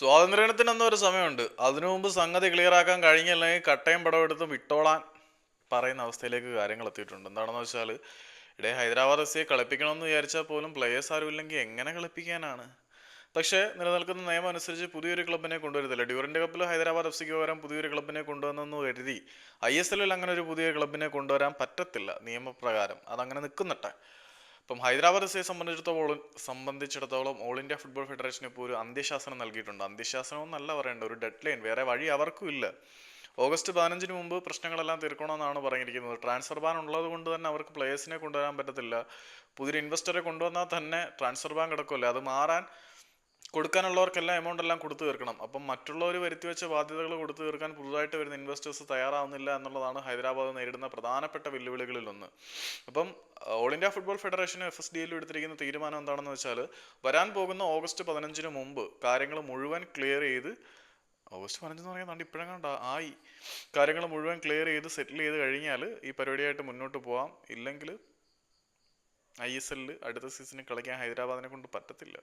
സ്വാതന്ത്ര്യദിനത്തിന് ഒരു സമയമുണ്ട്. അതിനു മുമ്പ് സംഗതി ക്ലിയർ ആക്കാൻ കഴിഞ്ഞില്ലെങ്കിൽ കട്ടയും പടം എടുത്ത് വിട്ടോളാൻ പറയുന്ന അവസ്ഥയിലേക്ക് കാര്യങ്ങൾ എത്തിയിട്ടുണ്ട്. എന്താണെന്ന് വെച്ചാൽ ഇടേ ഹൈദരാബാദ് എഫ് സിയെ കളിപ്പിക്കണമെന്ന് വിചാരിച്ചാൽ പോലും പ്ലേയേഴ്സ് ആരും ഇല്ലെങ്കിൽ എങ്ങനെ കളിപ്പിക്കാനാണ്? പക്ഷേ നിലനിൽക്കുന്ന നിയമം അനുസരിച്ച് പുതിയൊരു ക്ലബിനെ കൊണ്ടുവരുന്നില്ല ഡ്യൂറന്റ് കപ്പിൽ ഹൈദരാബാദ് എഫ് സിക്ക് പകരം പുതിയൊരു ക്ലബിനെ കൊണ്ടുവന്നെന്ന് കരുതി ഐ എസ് എല്ലിൽ അങ്ങനെ ഒരു പുതിയ ക്ലബിനെ കൊണ്ടുവരാൻ പറ്റത്തില്ല നിയമപ്രകാരം. അതങ്ങനെ നിൽക്കുന്നിട്ടെ ഇപ്പം ഹൈദരാബാദ് എസ് സിയെ സംബന്ധിച്ചിടത്തോളം സംബന്ധിച്ചിടത്തോളം ഓൾ ഇന്ത്യ ഫുട്ബോൾ ഫെഡറേഷൻ ഇപ്പോൾ ഒരു അന്ത്യശാസനം നൽകിയിട്ടുണ്ട്. അന്ത്യശാസനം എന്നല്ല പറയേണ്ട ഒരു ഡെഡ് ലൈൻ വേറെ വഴി അവർക്കും ഇല്ല. ഓഗസ്റ്റ് പതിനഞ്ചിന് മുമ്പ് പ്രശ്നങ്ങളെല്ലാം തീർക്കണമെന്നാണ് പറഞ്ഞിരിക്കുന്നത്. ട്രാൻസ്ഫർ ബാൻ ഉള്ളത് കൊണ്ട് തന്നെ അവർക്ക് പ്ലേയേഴ്സിനെ കൊണ്ടുവരാൻ പറ്റത്തില്ല. പുതിയൊരു ഇൻവെസ്റ്ററെ കൊണ്ടുവന്നാൽ തന്നെ ട്രാൻസ്ഫർ ബാൻ കിടക്കുമല്ലേ? അത് മാറാൻ കൊടുക്കാനുള്ളവർക്കെല്ലാം എമൗണ്ട് എല്ലാം കൊടുത്തു തീർക്കണം. അപ്പം മറ്റുള്ളവർ വരുത്തി വെച്ച ബാധ്യതകൾ കൊടുത്തു തീർക്കാൻ പുതുതായിട്ട് വരുന്ന ഇൻവെസ്റ്റേഴ്സ് തയ്യാറാവുന്നില്ല എന്നുള്ളതാണ് ഹൈദരാബാദ് നേരിടുന്ന പ്രധാനപ്പെട്ട വെല്ലുവിളികളിൽ ഒന്ന് അപ്പം ഓൾ ഇന്ത്യ ഫുട്ബോൾ ഫെഡറേഷനും എഫ് എസ് ഡിയിലും എടുത്തിരിക്കുന്ന തീരുമാനം എന്താണെന്ന് വെച്ചാൽ വരാൻ പോകുന്ന ഓഗസ്റ്റ് പതിനഞ്ചിന് മുമ്പ് കാര്യങ്ങൾ മുഴുവൻ ക്ലിയർ ചെയ്ത് ഓഗസ്റ്റ് പതിനഞ്ചെന്ന് പറഞ്ഞാൽ ഇപ്പോഴും ഇപ്പോഴെങ്ങാണ്ട ആയി. കാര്യങ്ങൾ മുഴുവൻ ക്ലിയർ ചെയ്ത് സെറ്റിൽ ചെയ്ത് കഴിഞ്ഞാൽ ഈ പരിപാടിയായിട്ട് മുന്നോട്ട് പോവാം. ഇല്ലെങ്കിൽ ഐ എസ് എല്ലിൽ അടുത്ത സീസണിൽ കളിക്കാൻ ഹൈദരാബാദിനെ കൊണ്ട് പറ്റത്തില്ല.